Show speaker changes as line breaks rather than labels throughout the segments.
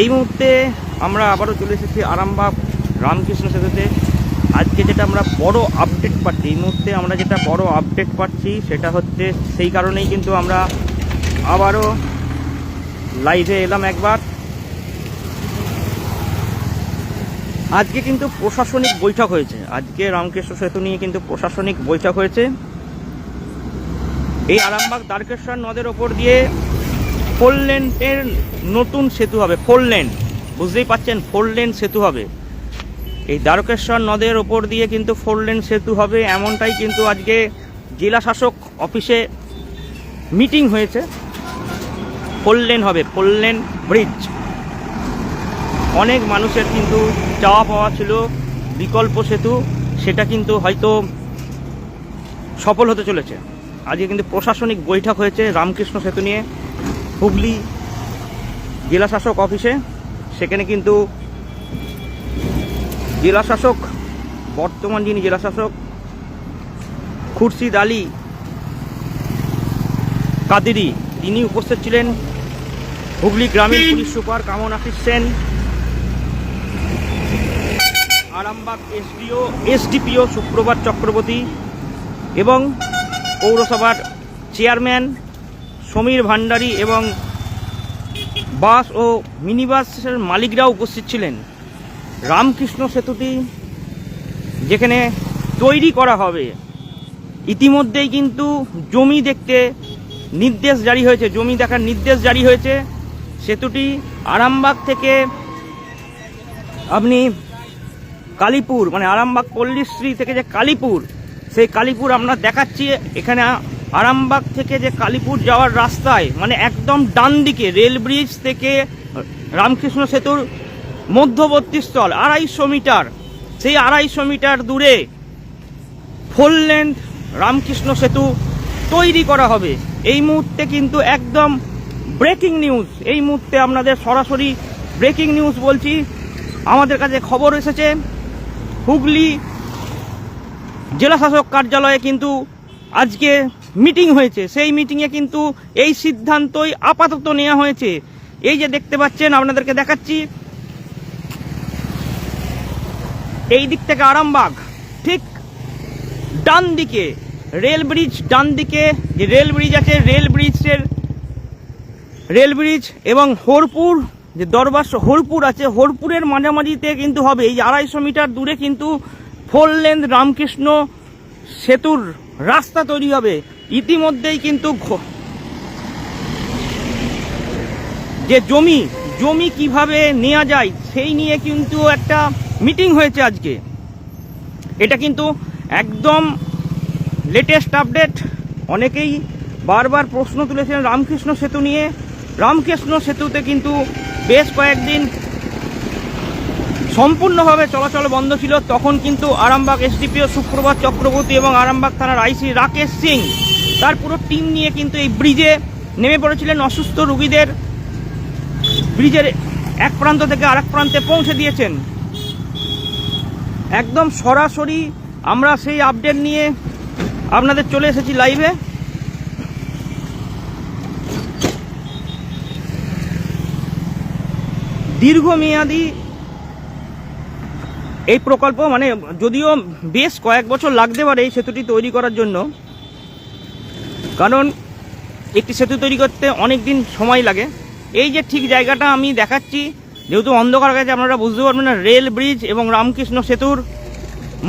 এই মুহূর্তে আমরা আবারও চলে এসেছি আরামবাগ রামকৃষ্ণ সেতুতে। আজকে যেটা আমরা বড় আপডেট পাচ্ছি, এই মুহূর্তে আমরা যেটা বড় আপডেট পাচ্ছি সেটা হচ্ছে সেই কারণেই কিন্তু আমরা আবারও লাইভে এলাম একবার। আজকে কিন্তু প্রশাসনিক বৈঠক হয়েছে। আজকে রামকৃষ্ণ সেতু নিয়ে কিন্তু প্রশাসনিক বৈঠক হয়েছে। এই আরামবাগ দ্বারকেশ্বর নদের ওপর দিয়ে ফোর লেনের নতুন সেতু হবে, ফোর লেন। বুঝতেই পাচ্ছেন, ফোর লেন সেতু হবে। এই দ্বারকেশ্বর নদের ওপর দিয়ে কিন্তু ফোর লেন সেতু হবে, এমনটাই কিন্তু আজকে জেলা শাসক অফিসে মিটিং হয়েছে। ফোর লেন হবে, ফোর লেন ব্রিজ। অনেক মানুষের কিন্তু চাওয়া পাওয়া ছিল বিকল্প সেতু, সেটা কিন্তু হয়তো সফল হতে চলেছে। আজকে কিন্তু প্রশাসনিক বৈঠক হয়েছে রামকৃষ্ণ সেতু নিয়ে। হুগলি জেলা শাসক অফিসে, সেখানে কিন্তু জেলা শাসক, বর্তমান যিনি জেলা শাসক, খুরশিদ আলী কাদেরি, তিনি উপস্থিত ছিলেন হুগলি গ্রামীণ police super Kaman Ashish Sen, Arambagh SDO, SDPO Suprabhat Chakraborty এবং পৌরসভার চেয়ারম্যান সমীর ভান্ডারী এবং বাস ও মিনি বাসের মালিকরাও উপস্থিত ছিলেন। রামকৃষ্ণ সেতুটি যেখানে তৈরি করা হবে। ইতিমধ্যেই কিন্তু জমি দেখতে নির্দেশ জারি হয়েছে। জমি দেখার নির্দেশ জারি হয়েছে। সেতুটি আরামবাগ থেকে আপনি কালীপুর মানে আরামবাগ পল্লীশ্রী থেকে যে কালীপুর, সেই কালীপুর আমরা দেখাচ্ছি। এখানে আরামবাগ থেকে যে কালীপুর যাওয়ার রাস্তায় মানে একদম ডান দিকে, রেল ব্রিজ থেকে রামকৃষ্ণ সেতুর মধ্যবর্তী স্থল, আড়াইশো মিটার। সেই আড়াইশো মিটার দূরে ফোর লেন্থ রামকৃষ্ণ সেতু তৈরি করা হবে। এই মুহূর্তে কিন্তু একদম ব্রেকিং নিউজ এই মুহূর্তে আপনাদের সরাসরি ব্রেকিং নিউজ বলছি। আমাদের কাছে খবর এসেছে, হুগলি জেলাশাসক কার্যালয়ে কিন্তু আজকে মিটিং হয়েছে। সেই মিটিংয়ে কিন্তু এই সিদ্ধান্তই আপাতত নেওয়া হয়েছে। এই যে দেখতে পাচ্ছেন, আপনাদেরকে দেখাচ্ছি। এই দিক থেকে আরামবাগ, ঠিক ডান দিকে, রেল ব্রিজ ডান দিকে যে রেল ব্রিজ আছে, রেল ব্রিজের, রেল ব্রিজ এবং হরপুর, যে দরবার হরপুর আছে, হরপুরের মাঝামাঝিতে কিন্তু হবে। এই আড়াইশো মিটার দূরে কিন্তু ফোর লেন রামকৃষ্ণ সেতুর রাস্তা তৈরি হবে। ইতিমধ্যেই কিন্তু যে জমি জমি কীভাবে নেওয়া যায়, সেই নিয়ে কিন্তু একটা মিটিং হয়েছে আজকে। এটা কিন্তু একদম লেটেস্ট আপডেট অনেকেই বারবার প্রশ্ন তুলেছেন রামকৃষ্ণ সেতু নিয়ে। রামকৃষ্ণ সেতুতে কিন্তু বেশ কয়েকদিন সম্পূর্ণভাবে চলাচল বন্ধ ছিল। তখন কিন্তু আরামবাগ এসডিপিও সুপ্রভাত চক্রবর্তী এবং আরামবাগ থানার আইসি রাকেশ সিং তার পুরো টিম নিয়ে কিন্তু এই ব্রিজে নেমে পড়েছিলেন অসুস্থ রুগীদের। ব্রিজের এক প্রান্ত থেকে আরেক প্রান্তে পৌঁছে দিয়েছেন। একদম সরাসরি আমরা সেই আপডেট নিয়ে আপনাদের চলে এসেছি লাইভে দীর্ঘমেয়াদী এই প্রকল্প মানে যদিও বেশ কয়েক বছর লাগতে পারে এই সেতুটি তৈরি করার জন্য কারণ একটি সেতু তৈরি করতে অনেক দিন সময় লাগে। এই যে ঠিক জায়গাটা আমি দেখাচ্ছি, যেহেতু অন্ধকার গেছে, আপনারা বুঝতে পারবেন না, রেল ব্রিজ এবং রামকৃষ্ণ সেতুর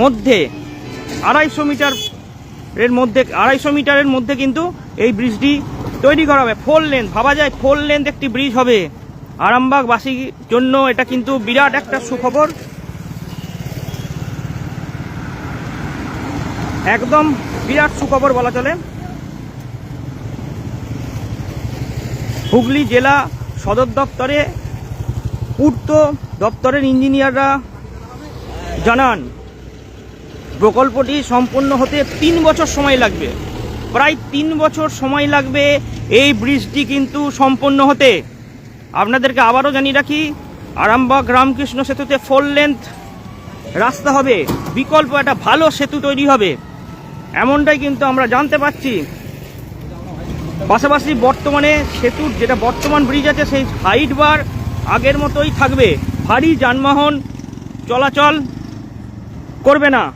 মধ্যে, আড়াইশো মিটার এর মধ্যে, আড়াইশো মিটারের মধ্যে কিন্তু এই ব্রিজটি তৈরি করা হবে। ফোর লেন ভাবা যায় ফোর লেন্থ একটি ব্রিজ হবে। আরামবাগবাসীর জন্য এটা কিন্তু বিরাট একটা সুখবর। একদম বিরাট সুখবর বলা চলে। হুগলি জেলা সদর দপ্তরে পূর্ত দপ্তরের ইঞ্জিনিয়াররা জানান, প্রকল্পটি সম্পূর্ণ হতে তিন বছর সময় লাগবে। প্রায় তিন বছর সময় লাগবে এই ব্রিজটি কিন্তু সম্পন্ন হতে। আপনাদেরকে আবারও জানিয়ে রাখি, আরামবাগ রামকৃষ্ণ সেতুতে ফোর লেন্থ রাস্তা হবে। বিকল্প একটা ভালো সেতু তৈরি হবে। এমনটাই কিন্তু আমরা জানতে পাচ্ছি। পাশাপাশি বর্তমানে সেতুর যেটা বর্তমান ব্রিজ আছে, সেই হাইট বার আগের মতোই থাকবে। ভারী যানবাহন চলাচল করবে না।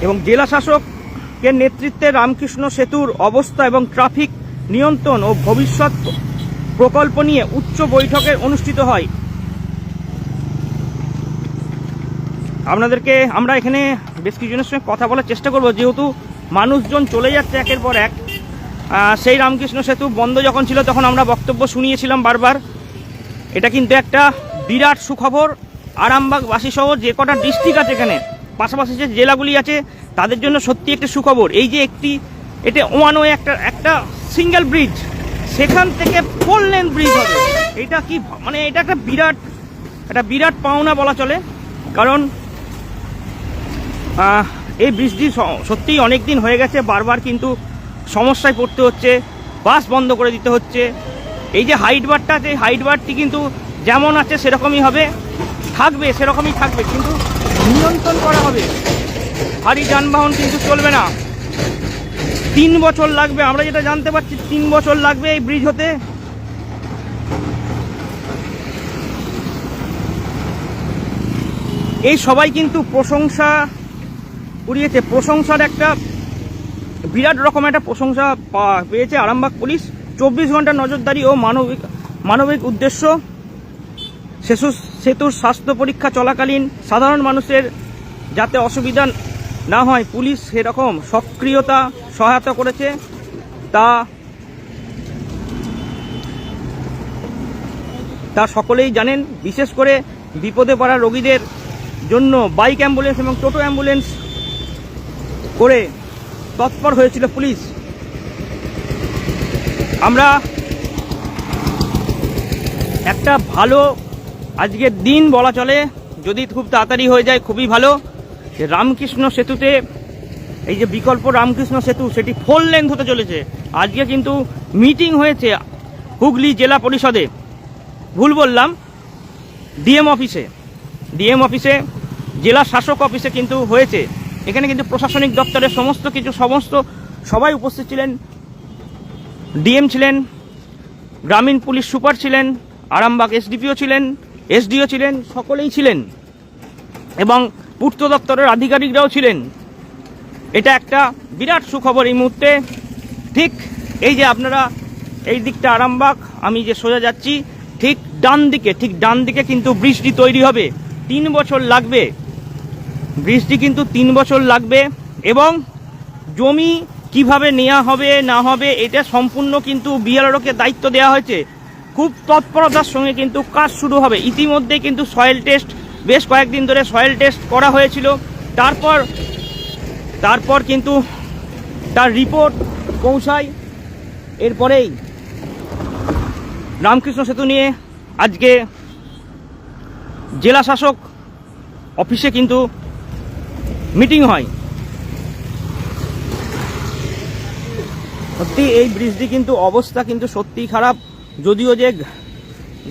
এবং জেলা শাসকের নেতৃত্বে রামকৃষ্ণ সেতুর অবস্থা এবং ট্রাফিক নিয়ন্ত্রণ ও ভবিষ্যৎ প্রকল্প নিয়ে উচ্চ বৈঠকে অনুষ্ঠিত হয়। আপনাদেরকে আমরা এখানে বেশ কিছুজনের সঙ্গে কথা বলার চেষ্টা করব। যেহেতু মানুষজন চলে যাচ্ছে একের পর এক সেই রামকৃষ্ণ সেতু বন্ধ যখন ছিল, তখন আমরা বক্তব্য শুনিয়েছিলাম বারবার। এটা কিন্তু একটা বিরাট সুখবর। আরামবাগবাসী সহ যে কটা ডিস্ট্রিক্ট আছে এখানে, পাশাপাশি যে জেলাগুলি আছে, তাদের জন্য সত্যি একটি সুখবর। এই যে একটি, এটা ওয়ান ওয়ে একটা একটা সিঙ্গেল ব্রিজ সেখান থেকে ফোর লেন ব্রিজ হবে। এটা কি মানে এটা একটা বিরাট একটা বিরাট পাওনা বলা চলে। কারণ এই বৃষ্টি সত্যিই অনেক দিন হয়ে গেছে, বারবার কিন্তু সমস্যায় পড়তে হচ্ছে, বাস বন্ধ করে দিতে হচ্ছে। এই যে হাইট বারটা আছে হাইট বারটি কিন্তু যেমন আছে সেরকমই হবে, থাকবে, সেরকমই থাকবে, কিন্তু নিয়ন্ত্রণ করা হবে। ভারী যানবাহন কিন্তু চলবে না। তিন বছর লাগবে, আমরা যেটা জানতে পারছি, তিন বছর লাগবে এই ব্রিজ হতে। এই সবাই কিন্তু প্রশংসা কুড়িয়েছে প্রশংসার একটা বিরাট রকম একটা প্রশংসা পেয়েছে আরামবাগ পুলিশ। চব্বিশ ঘণ্টা নজরদারি ও মানবিক মানবিক উদ্দেশ্য। সেতু সেতুর স্বাস্থ্য পরীক্ষা চলাকালীন সাধারণ মানুষের যাতে অসুবিধা না হয়, পুলিশ সেরকম সক্রিয়তা, সহায়তা করেছে। তা তা সকলেই জানেন। বিশেষ করে বিপদে পড়া রোগীদের জন্য বাইক অ্যাম্বুলেন্স এবং টোটো অ্যাম্বুলেন্স করে তৎপর হয়েছিল পুলিশ। আমরা একটা ভালো আজকের দিন বলা চলে। যদি খুব তাড়াতাড়ি হয়ে যায়, খুবই ভালো। যে রামকৃষ্ণ সেতুতে, এই যে বিকল্প রামকৃষ্ণ সেতু, সেটি ফোর লেন্থ হতে চলেছে। আজকে কিন্তু মিটিং হয়েছে হুগলি জেলা পরিষদে। ভুল বললাম ডিএম অফিসে ডিএম অফিসে জেলা শাসক অফিসে কিন্তু হয়েছে। এখানে কিন্তু প্রশাসনিক দপ্তরের সমস্ত কিছু, সমস্ত সবাই উপস্থিত ছিলেন। ডিএম ছিলেন, গ্রামীণ পুলিশ সুপার ছিলেন, আরামবাগ এসডিপিও ছিলেন, এসডিও ছিলেন, সকলেই ছিলেন। এবং পূর্ত দপ্তরের আধিকারিকরাও ছিলেন। এটা একটা বিরাট সুখবর এই মুহূর্তে। ঠিক এই যে আপনারা এই দিকটা আরামবাগ, আমি যে সোজা যাচ্ছি, ঠিক ডান দিকে, ঠিক ডান দিকে কিন্তু বৃষ্টি তৈরি হবে। তিন বছর লাগবে। বৃষ্টি কিন্তু তিন বছর লাগবে এবং জমি কীভাবে নেওয়া হবে, না হবে, এটা সম্পূর্ণ কিন্তু বিএলআরওকে দায়িত্ব দেওয়া হয়েছে। খুব তৎপরতার সঙ্গে কিন্তু কাজ শুরু হবে। ইতিমধ্যে কিন্তু সয়েল টেস্ট বেশ কয়েকদিন ধরে সয়েল টেস্ট করা হয়েছিল। তারপর তারপর কিন্তু তার রিপোর্ট পৌঁছায়। এরপরেই রামকৃষ্ণ সেতু নিয়ে আজকে জেলা শাসক অফিসে কিন্তু মিটিং হয়। সত্যি, এই ব্রিজটি কিন্তু অবস্থা কিন্তু সত্যিই খারাপ। যদিও যে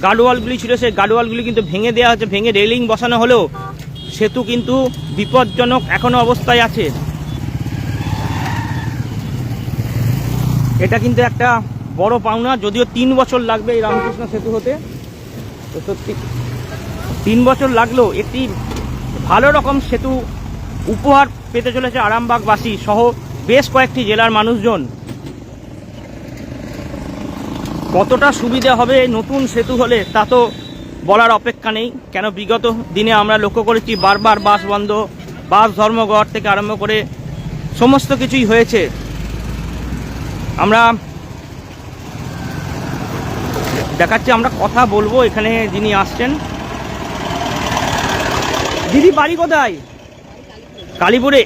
গার্ডওয়ালগুলি ছিল, সেই গার্ডওয়ালগুলি কিন্তু ভেঙে দেওয়া হচ্ছে ভেঙে রেলিং বসানো হলেও সেতু কিন্তু বিপজ্জনক এখনও অবস্থায় আছে। এটা কিন্তু একটা বড় পাওনা, যদিও তিন বছর লাগবে এই রামকৃষ্ণ সেতু হতে। তো সত্যি, তিন বছর লাগলেও একটি ভালো রকম সেতু উপহার পেতে চলেছে আরামবাগবাসী সহ বেশ কয়েকটি জেলার মানুষজন। কতটা সুবিধা হবে নতুন সেতু হলে তা তো বলার অপেক্ষা নেই। কেন বিগত দিনে আমরা লক্ষ্য করেছি বারবার বাস বন্ধ, বাস ধর্মঘট থেকে আরম্ভ করে সমস্ত কিছুই হয়েছে। আমরা দেখাচ্ছি, আমরা কথা বলব এখানে যিনি আসছেন। দিদি, বাড়ি কোথায়? কালীপুরে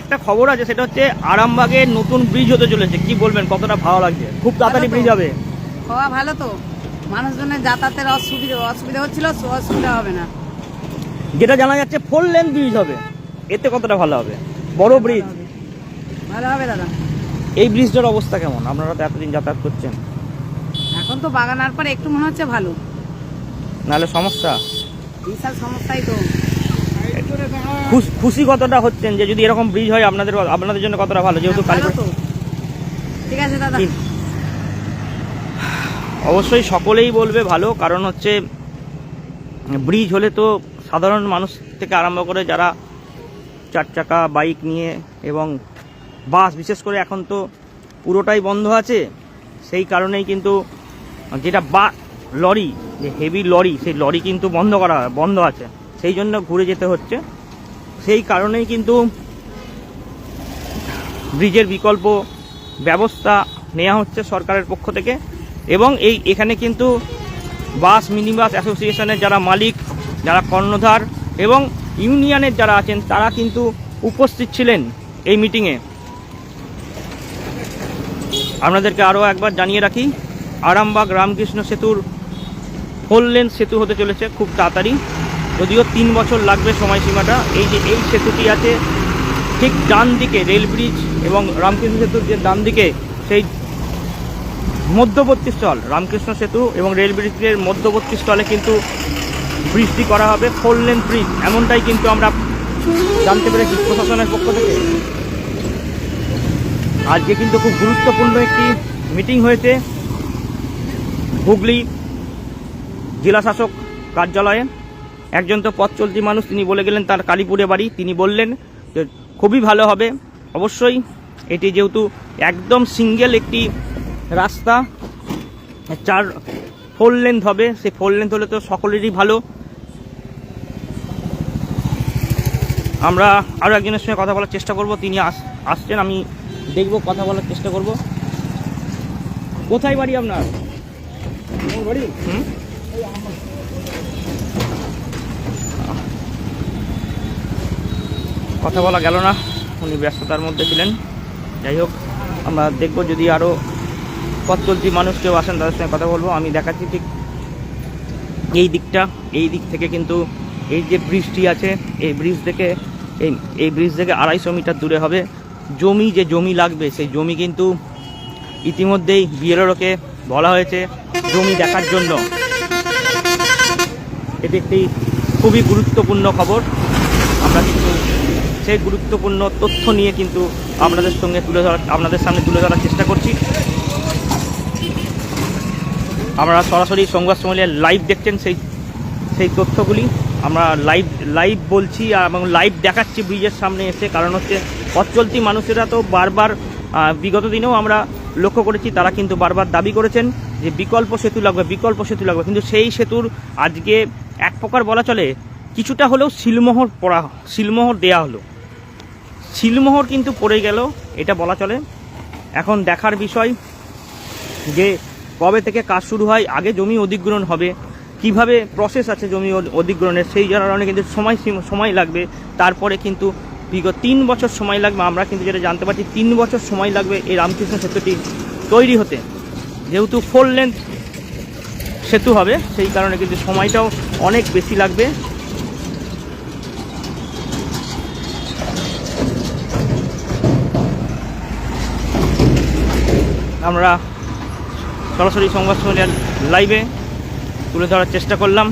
একটা খবর আছে সেটা হচ্ছে আরামবাগের নতুন ব্রিজ হতে চলেছে। কি বলবেন কতটা ভালো লাগছে? খুব তাড়াতাড়ি ব্রিজ হবে।
হওয়া ভালো তো। মানুষজনের যাতায়াতের অসুবিধা অসুবিধা হচ্ছিল অসুবিধা হবে না।
যেটা জানা যাচ্ছে ফোর লেন ব্রিজ হবে। এতে কতটা ভালো হবে? বড় ব্রিজ
ভালো হবে দাদা।
এই ব্রিজটার অবস্থা কেমন? আপনারা তো এতদিন যাতায়াত করছেন।
এখন তো বাগানার পরে একটু মনে হচ্ছে ভালো।
নাহলে সমস্যা?
বিশাল সমস্যাই তো।
খুশ- খুশি কতটা হচ্ছেন যে যদি এরকম ব্রিজ হয় আপনাদের আপনাদের জন্য কতটা ভালো যেহেতু
ঠিক আছে দাদা।
অবশ্যই সকলেই বলবে ভালো কারণ হচ্ছে ব্রিজ হলে তো সাধারণ মানুষ থেকে আরম্ভ করে যারা চার চাকা বাইক নিয়ে এবং বাস বিশেষ করে এখন তো পুরোটাই বন্ধ আছে সেই কারণেই কিন্তু যেটা বা লরি যে হেভি লরি সেই লরি কিন্তু বন্ধ করা বন্ধ আছে সেই জন্য ঘুরে যেতে হচ্ছে। সেই কারণেই কিন্তু ব্রিজের বিকল্প ব্যবস্থা নেওয়া হচ্ছে সরকারের পক্ষ থেকে। এবং এই এখানে কিন্তু বাস মিনি বাস অ্যাসোসিয়েশনের যারা মালিক, যারা কর্ণধার এবং ইউনিয়নের যারা আছেন, তারা কিন্তু উপস্থিত ছিলেন এই মিটিংয়ে। আপনাদেরকে আরও একবার জানিয়ে রাখি, আরামবাগ রামকৃষ্ণ সেতুর ফোর লেন সেতু হতে চলেছে খুব তাড়াতাড়ি। যদিও তিন বছর লাগবে সময়সীমাটা। এই যে এই সেতুটি আছে, ঠিক ডান দিকে রেল ব্রিজ এবং রামকৃষ্ণ সেতুর যে ডান দিকে সেই মধ্যবর্তী স্থল রামকৃষ্ণ সেতু এবং রেল ব্রিজের মধ্যবর্তী স্থলে কিন্তু ব্রিজটি করা হবে ফোর লেন ব্রিজ এমনটাই কিন্তু আমরা জানতে পেরেছি প্রশাসনের পক্ষ থেকে। আজকে কিন্তু খুব গুরুত্বপূর্ণ একটি মিটিং হয়েছে হুগলি জেলা শাসক কার্যালয়ে। একজন তো পথ চলতি মানুষ তিনি বলে গেলেন তার কালীপুরে বাড়ি। তিনি বললেন যে খুবই ভালো হবে। অবশ্যই এটি যেহেতু একদম সিঙ্গেল একটি রাস্তা চার ফোর লেন্থ হবে। সেই ফোর লেন্থ হলে তো সকলেরই ভালো। আমরা আরও একজনের সঙ্গে কথা বলার চেষ্টা করব। তিনি আস আসছেন আমি দেখব কথা বলার চেষ্টা করব। কোথায় বাড়ি আপনার? বাড়ি? হুম? কথা বলা গেল না, উনি ব্যস্ততার মধ্যে ছিলেন। যাই হোক, আমরা দেখব যদি আরও পথ চলতি মানুষ কেউ আসেন তাদের সঙ্গে কথা বলব। আমি দেখাচ্ছি ঠিক এই দিকটা, এই দিক থেকে কিন্তু এই যে ব্রিজটি আছে, এই ব্রিজ থেকে এই এই ব্রিজ থেকে আড়াইশো মিটার দূরে হবে। জমি, যে জমি লাগবে, সেই জমি কিন্তু ইতিমধ্যেই বিএলওকে বলা হয়েছে জমি দেখার জন্য। এটি একটি খুবই গুরুত্বপূর্ণ খবর। সেই গুরুত্বপূর্ণ তথ্য নিয়ে কিন্তু আপনাদের সঙ্গে তুলে ধরার আপনাদের সামনে তুলে ধরার চেষ্টা করছি। আমরা সরাসরি সংবাদ সম্মেলনের লাইভ দেখছেন সেই সেই তথ্যগুলি। আমরা লাইভ লাইভ বলছি এবং লাইভ দেখাচ্ছি ব্রিজের সামনে এসে। কারণ হচ্ছে পথ চলতি মানুষেরা তো বারবার বিগত দিনেও আমরা লক্ষ্য করেছি, তারা কিন্তু বারবার দাবি করেছেন যে বিকল্প সেতু লাগবে, বিকল্প সেতু লাগবে। কিন্তু সেই সেতুর আজকে এক প্রকার বলা চলে, কিছুটা হলেও সিলমোহর পড়া শিলমোহর দেয়া হলো। সিলমোহর কিন্তু পড়ে গেল, এটা বলা চলে। এখন দেখার বিষয় যে কবে থেকে কাজ শুরু হয়, আগে জমি অধিগ্রহণ হবে, কীভাবে প্রসেস আছে জমি অধিগ্রহণের, সেই কারণে কিন্তু সময় সময় লাগবে। তারপরে কিন্তু বিগত তিন বছর সময় লাগবে, আমরা কিন্তু যেটা জানতে পারছি, তিন বছর সময় লাগবে এই রামকৃষ্ণ সেতুটি তৈরি হতে। যেহেতু ফোর লেন্থ সেতু হবে, সেই কারণে কিন্তু সময়টাও অনেক বেশি লাগবে। আমরা সরাসরি সংবাদ সম্মেলন লাইভে তুলে ধরার চেষ্টা করলাম।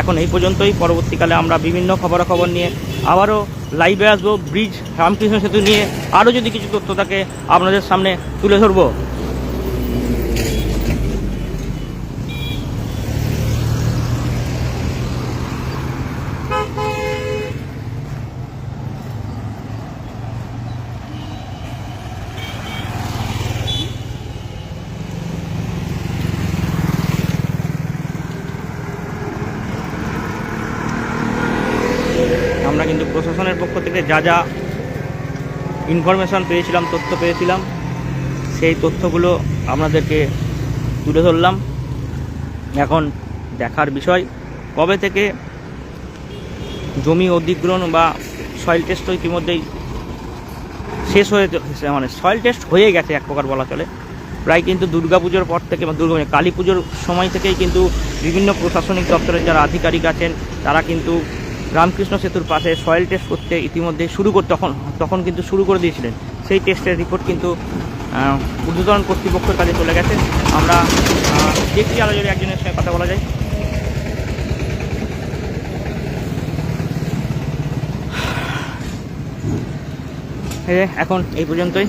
এখন এই পর্যন্তই। পরবর্তীকালে আমরা বিভিন্ন খবরাখবর নিয়ে আবারও লাইভে আসব। ব্রিজ রামকৃষ্ণ সেতু নিয়ে আরও যদি কিছু তথ্য থাকে, আপনাদের সামনে তুলে ধরবো আমরা কিন্তু প্রশাসনের পক্ষ থেকে যা যা ইনফরমেশন পেয়েছিলাম, তথ্য পেয়েছিলাম, সেই তথ্যগুলো আপনাদেরকে তুলে ধরলাম। এখন দেখার বিষয়, কবে থেকে জমি অধিগ্রহণ বা সয়েল টেস্ট ইতিমধ্যেই শেষ হয়ে মানে সয়েল টেস্ট হয়ে গেছে, এক প্রকার বলা চলে। প্রায় কিন্তু দুর্গাপুজোর পর থেকে বা দুর্গা কালী পুজোর সময় থেকেই কিন্তু বিভিন্ন প্রশাসনিক দপ্তরের যারা আধিকারিক আছেন, তারা কিন্তু রামকৃষ্ণ সেতুর পাশে সয়েল টেস্ট করতে ইতিমধ্যে শুরু করতে তখন তখন কিন্তু শুরু করে দিয়েছিলেন। সেই টেস্টের রিপোর্ট কিন্তু ঊর্ধ্বতন কর্তৃপক্ষের কাছে চলে গেছে। আমরা দেখছি আরও যদি একজনের সঙ্গে কথা বলা যায়। এখন এই পর্যন্তই।